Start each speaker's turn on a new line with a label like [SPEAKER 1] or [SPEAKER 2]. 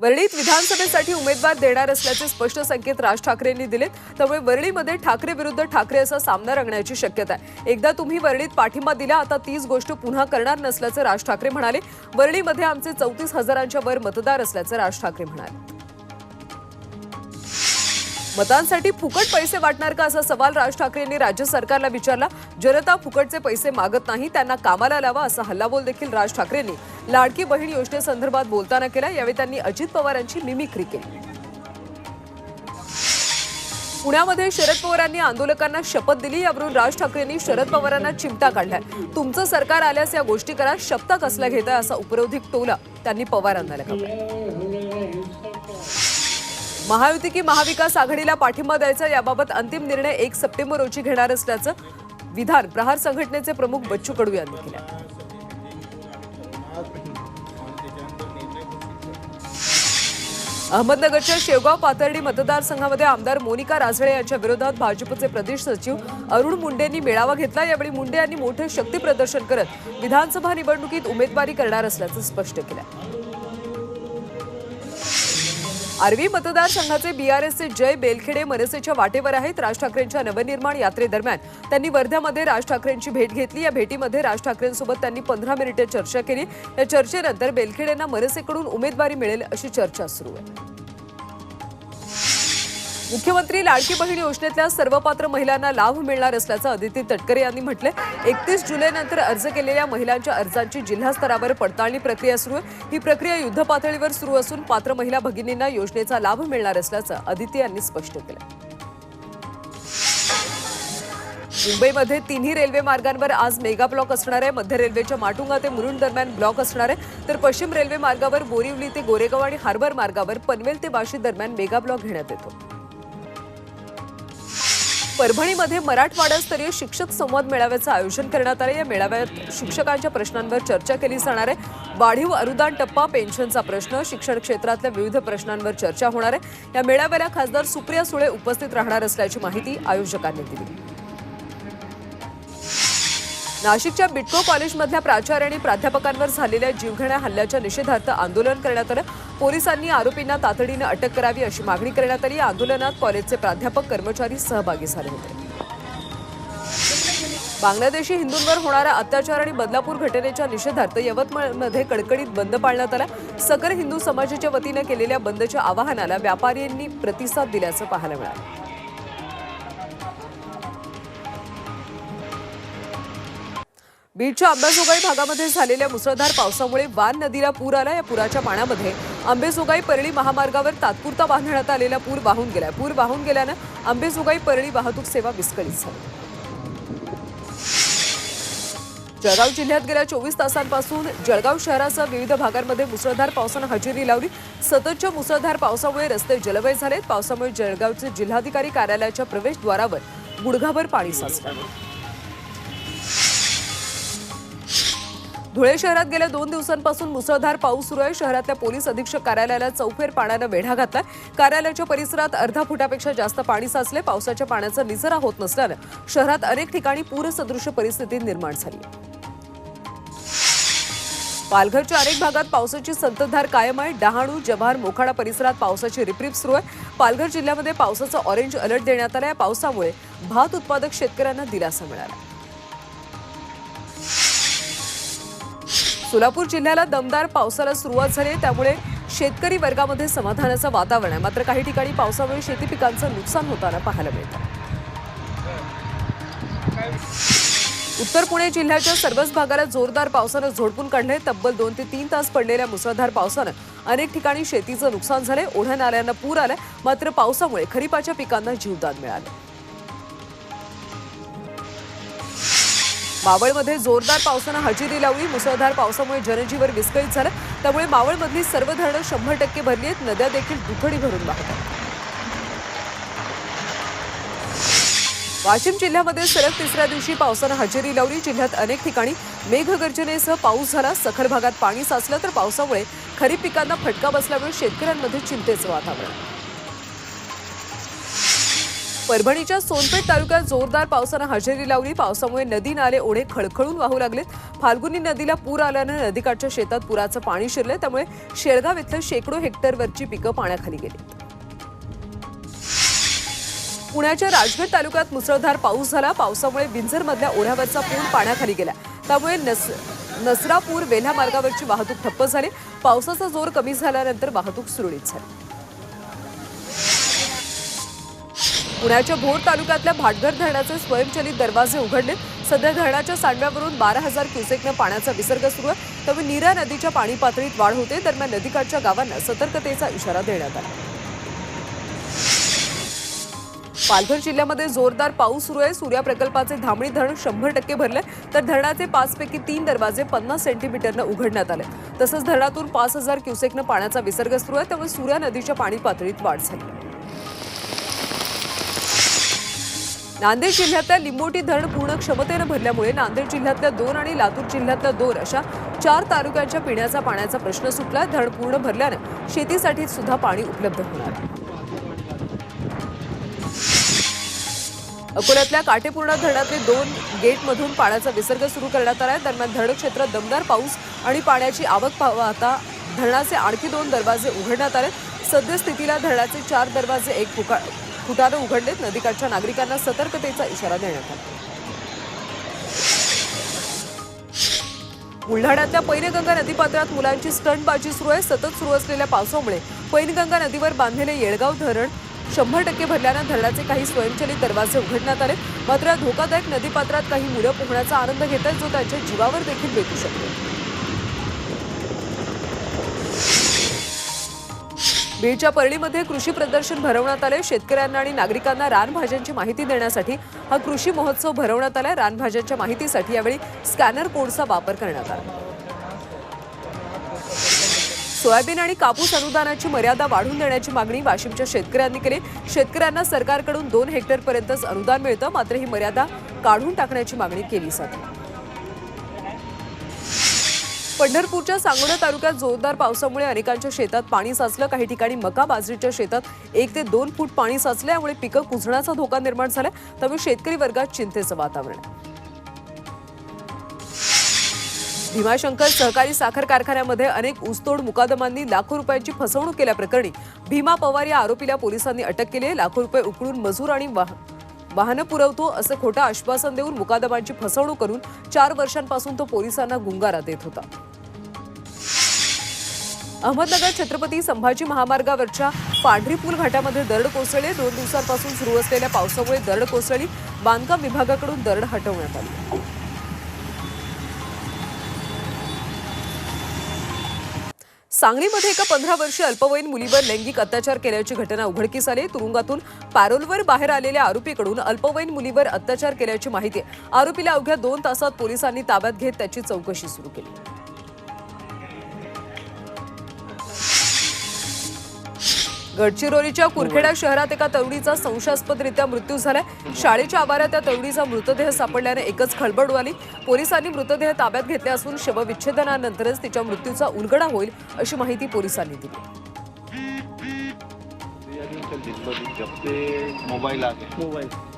[SPEAKER 1] वरळीत विधानसभेसाठी उमेदवार देणार असल्याचे स्पष्ट संकेत राज ठाकरेंनी दिलेत त्यामुळे वरळीमध्ये ठाकरे विरुद्ध ठाकरे असा सामना रंगण्याची शक्यता आहे एकदा तुम्ही वरळीत पाठिंबा दिला आता तीच गोष्ट पुन्हा करणार नसल्याचं राज ठाकरे म्हणाले वरळीमध्ये आमचे चौतीस हजारांच्या वर मतदार असल्याचं राज ठाकरे म्हणाले मतांसाठी फुकट पैसे वाटणार का असा सवाल राज ठाकरेंनी राज्य सरकारला विचारला जनता फुकटचे पैसे मागत नाही त्यांना कामाला लावा असा हल्लाबोल देखील राज ठाकरेंनी लाडकी बहीण योजनेसंदर्भात बोलताना केला यावेळी त्यांनी अजित पवारांची मिमिक्री केली पुण्यामध्ये शरद पवारांनी आंदोलकांना शपथ दिली यावरून राज ठाकरेंनी शरद पवारांना चिमटा काढलाय तुमचं सरकार आल्यास या गोष्टी करा शक्त कसला घेताय असा उपरोधिक टोला त्यांनी पवारांना महायुती की महाविकास आघाडीला पाठिंबा द्यायचा याबाबत अंतिम निर्णय एक सप्टेंबर रोजी घेणार असल्याचं विधान प्रहार संघटनेचे प्रमुख बच्चू कडू यांनी केलं अहमदनगरच्या शेवगाव पाथर्डी मतदारसंघामध्ये आमदार मोनिका राजळे यांच्या विरोधात भाजपचे प्रदेश सचिव अरुण मुंडेंनी मेळावा घेतला यावेळी मुंडे यांनी मोठे शक्ती प्रदर्शन करत विधानसभा निवडणुकीत उमेदवारी करणार असल्याचं स्पष्ट केलं आर्वी मतदारसंघाचे बीआरएसचे जय बेलखेडे मनसेच्या वाटेवर आहेत राज ठाकरेंच्या नवनिर्माण यात्रेदरम्यान त्यांनी वर्ध्यामध्ये राज ठाकरेंची भेट घेतली या भेटीमध्ये राज ठाकरेंसोबत त्यांनी पंधरा मिनिटे चर्चा केली या चर्चेनंतर बेलखेडेंना मनसेकडून उमेदवारी मिळेल अशी चर्चा सुरू आहे मुख्यमंत्री लाडकी बहीण योजनेतल्या सर्व पात्र महिलांना लाभ मिळणार असल्याचं अदिती तटकरे यांनी म्हटले एकतीस जुलैनंतर अर्ज केलेल्या महिलांच्या अर्जांची जिल्हास्तरावर पडताळणी प्रक्रिया सुरू आहे ही प्रक्रिया युद्धपातळीवर सुरू असून पात्र महिला भगिनींना योजनेचा लाभ मिळणार असल्याचं अदिती यांनी स्पष्ट केलं मुंबईमध्ये तिन्ही रेल्वे मार्गांवर आज मेगा ब्लॉक असणार आहे मध्य रेल्वेच्या माटुंगा ते मुरुंड दरम्यान ब्लॉक असणार आहे तर पश्चिम रेल्वे मार्गावर बोरिवली ते गोरेगाव आणि हार्बर मार्गावर पनवेल ते वाशी दरम्यान मेगा ब्लॉक घेण्यात येतो परभणीमध्ये मराठवाडास्तरीय शिक्षक संवाद मेळाव्याचं आयोजन करण्यात आलं या मेळाव्यात शिक्षकांच्या प्रश्नांवर चर्चा केली जाणार आहे वाढीव अनुदान टप्पा पेन्शनचा प्रश्न शिक्षण क्षेत्रातल्या विविध प्रश्नांवर चर्चा होणार आहे या मेळाव्याला खासदार सुप्रिया सुळे उपस्थित राहणार असल्याची माहिती आयोजकांनी दिली नाशिकच्या बिटको कॉलेजमधल्या प्राचार्य आणि प्राध्यापकांवर झालेल्या जीवघेण्या हल्ल्याच्या निषेधार्थ आंदोलन करण्यात आलं पोलिसांनी आरोपींना तातडीनं अटक करावी अशी मागणी करण्यात आली आंदोलनात कॉलेजचे प्राध्यापक कर्मचारी सहभागी झाले होते बांगलादेशी हिंदूंवर होणारा अत्याचार आणि बदलापूर घटनेच्या निषेधार्थ यवतमाळमध्ये कडकडीत बंद पाळण्यात आला सकर हिंदू समाजाच्या वतीनं केलेल्या बंदच्या आवाहनाला व्यापाऱ्यांनी प्रतिसाद दिल्याचं पाहायला मिळालं बीडच्या अंबाजोगाई भागामध्ये झालेल्या मुसळधार पावसामुळे वान नदीला पूर आला या पुराच्या पाण्यामध्ये आंबेजोगाई परळी महामार्गावर तात्पुरता बांधण्यात आलेला पूर वाहून गेलाय पूर वाहून गेल्यानं अंबेजोगाई परळी वाहतूक सेवा विस्कळीत झाली जळगाव जिल्ह्यात गेल्या चोवीस तासांपासून जळगाव शहरासह विविध भागांमध्ये मुसळधार पावसानं हजेरी लावली सततच्या मुसळधार पावसामुळे रस्ते जलवय झालेत पावसामुळे जळगावचे जिल्हाधिकारी कार्यालयाच्या प्रवेशद्वारावर गुडघाभर पाणी साचलं धुळे शहरात गेल्या दोन दिवसांपासून मुसळधार पाऊस सुरू आहे शहरातल्या पोलीस अधीक्षक कार्यालयाला चौफेर पाण्यानं वेढा घातला कार्यालयाच्या परिसरात अर्धा फुटापेक्षा जास्त पाणी साचले पावसाच्या पाण्याचा निचरा होत नसल्यानं शहरात अनेक ठिकाणी पूरसदृश्य परिस्थिती निर्माण झाली पालघरच्या अनेक भागात पावसाची संततधार कायम आहे डहाणू जव्हार मोखाडा परिसरात पावसाची रिपरिप सुरू आहे पालघर जिल्ह्यामध्ये पावसाचा ऑरेंज अलर्ट देण्यात आला या पावसामुळे भात उत्पादक शेतकऱ्यांना दिलासा मिळाला सोलापूर जिल्ह्याला दमदार पावसाला सुरुवात झाली त्यामुळे शेतकरी वर्गामध्ये समाधानाचं वातावरण आहे मात्र काही ठिकाणी पावसामुळे शेती पिकांचं नुकसान होताना पाहायला मिळत उत्तर पुणे जिल्ह्याच्या सर्वच भागाला जोरदार पावसानं झोडपून काढले तब्बल दोन ते तीन तास पडलेल्या मुसळधार पावसानं अनेक ठिकाणी शेतीचं नुकसान झाले ओढ्या नाल्यांना पूर आलाय मात्र पावसामुळे खरीपाच्या पिकांना जीवदान मिळालं मावळमध्ये जोरदार पावसानं हजेरी लावली मुसळधार पावसामुळे जनजीवन विस्कळीत झालं त्यामुळे मावळमधली सर्व धरणं शंभर टक्के भरली आहेत नद्या देखील दुथडी भरून वाहत आहेत वाशिम जिल्ह्यामध्ये सलग तिसऱ्या दिवशी पावसानं हजेरी लावली जिल्ह्यात अनेक ठिकाणी मेघगर्जनेसह पाऊस झाला सखल भागात पाणी साचलं तर पावसामुळे खरीप पिकांना फटका बसल्यामुळे शेतकऱ्यांमध्ये चिंतेचं वातावरण परभणीच्या सोनपेठ तालुक्यात जोरदार पावसानं हजेरी लावली पावसामुळे नदी नाले ओढे खळखळून वाहू लागलेत फाल्गुनी नदीला पूर आल्यानं नदीकाठच्या शेतात पुराचं पाणी शिरलं त्यामुळे शेळगाव इथं शेकडो हेक्टरवरची पिकं पाण्याखाली गेली पुण्याच्या राजगड तालुक्यात मुसळधार पाऊस झाला पावसामुळे विंझरमधल्या ओढ्यावरचा पूर पाण्याखाली गेला त्यामुळे नस नसरापूर वेल्हा मार्गावरची वाहतूक ठप्प झाली पावसाचा जोर कमी झाल्यानंतर वाहतूक सुरळीत झाली पुण्याच्या भोर तालुक्यातल्या भाटघर धरणाचे स्वयंचलित दरवाजे उघडले सध्या धरणाच्या सांडव्यावरून बारा हजार क्युसेकनं पाण्याचा विसर्ग सुरू आहे त्यामुळे नीरा नदीच्या पाणी पातळीत वाढ होते दरम्यान नदीकाठच्या गावांना सतर्कतेचा इशारा देण्यात आला पालघर जिल्ह्यामध्ये जोरदार पाऊस सुरू आहे सूर्या प्रकल्पाचे धामणी धरण शंभर टक्के भरले तर धरणाचे पाचपैकी तीन दरवाजे पन्नास सेंटीमीटरनं उघडण्यात आले तसंच धरणातून पाच हजार क्युसेकनं पाण्याचा विसर्ग सुरू आहे त्यामुळे सूर्या नदीच्या पाणी पातळीत वाढ झाली नांदेड जिल्ह्यातल्या लिंबोटी धरण पूर्ण क्षमतेनं भरल्यामुळे नांदेड जिल्ह्यातल्या दोन आणि लातूर जिल्ह्यातल्या दोन अशा चार तालुक्यांच्या पिण्याचा पाण्याचा प्रश्न सुटला धरण पूर्ण भरल्यानं शेतीसाठी सुद्धा पाणी उपलब्ध होणार अकोल्यातल्या काटेपूर्णा धरणातले दोन गेटमधून पाण्याचा विसर्ग सुरू करण्यात आला आहे दरम्यान धरण क्षेत्रात दमदार पाऊस आणि पाण्याची आवक पाहता धरणाचे आणखी दोन दरवाजे उघडण्यात आले सद्यस्थितीला धरणाचे चार दरवाजे एक फुकाळ फुटारे उघडलेत नदीकाठच्या नागरिकांना सतर्कतेचा इशारा देण्यात आला बुलढाण्यातल्या पैनगंगा नदीपात्रात मुलांची स्टंटबाजी सुरू आहे सतत सुरू असलेल्या पावसामुळे पैनगंगा नदीवर बांधलेले येळगाव धरण शंभर टक्के भरल्यानं धरणाचे काही स्वयंचलित दरवाजे उघडण्यात आले मात्र धोकादायक नदीपात्रात काही मुलं पोहण्याचा आनंद घेत जो त्यांच्या जीवावर देखील बेतू शकतो बीडच्या परळीमध्ये कृषी प्रदर्शन भरवण्यात आले शेतकऱ्यांना आणि नागरिकांना रानभाज्यांची माहिती देण्यासाठी हा कृषी महोत्सव भरवण्यात आला रानभाज्यांच्या माहितीसाठी यावेळी स्कॅनर कोडचा वापर करण्यात आला सोयाबीन आणि कापूस अनुदानाची मर्यादा वाढून देण्याची मागणी वाशिमच्या शेतकऱ्यांनी केली शेतकऱ्यांना सरकारकडून दोन हेक्टरपर्यंतच अनुदान मिळतं मात्र ही मर्यादा काढून टाकण्याची मागणी केली जाते पंढरपूरच्या सांगोडा तालुक्यात जोरदार पावसामुळे अनेकांच्या शेतात पाणी साचलं काही ठिकाणी मका बाजरीच्या शेतात एक ते दोन फूट पाणी साचलं यामुळे पिकं कुजण्याचा धोका निर्माण झाला त्यामुळे शेतकरी वर्गात चिंतेचं वातावरण भीमाशंकर सहकारी साखर कारखान्यामध्ये अनेक ऊसतोड मुकादमांनी लाखो रुपयांची फसवणूक केल्याप्रकरणी भीमा पवार या आरोपीला पोलिसांनी अटक केली लाखो रुपये उकळून मजूर आणि वाहन वाहनं पुरवतो असं खोटं आश्वासन देऊन मुकादमांची फसवणूक करून चार वर्षांपासून तो पोलिसांना गुंगारा देत होता अहमदनगर छत्रपती संभाजी महामार्गावरच्या पांढरीपूर घाटामध्ये दरड कोसळले दोन दिवसांपासून सुरू असलेल्या पावसामुळे दरड कोसळली बांधकाम विभागाकडून दरड हटवण्यात आली सांगलीमध्ये एका पंधरा वर्षीय अल्पवयीन मुलीवर लैंगिक अत्याचार केल्याची घटना उघडकीस आली तुरुंगातून पॅरोलवर बाहेर आलेल्या आरोपीकडून अल्पवयीन मुलीवर अत्याचार केल्याची माहिती आरोपीला अवघ्या दोन तासात पोलिसांनी ताब्यात घेत त्याची चौकशी सुरू केली गडचिरोलीच्या कुरखेडा शहरात एका तरुणीचा संशयास्पदरित्या मृत्यू झालाय शाळेच्या आवारात त्या तरुणीचा मृतदेह सापडल्याने एकच खळबळ उडाली पोलिसांनी मृतदेह ताब्यात घेतले असून शवविच्छेदनानंतरच तिच्या मृत्यूचा उलगडा होईल अशी माहिती पोलिसांनी दिली मोबाईल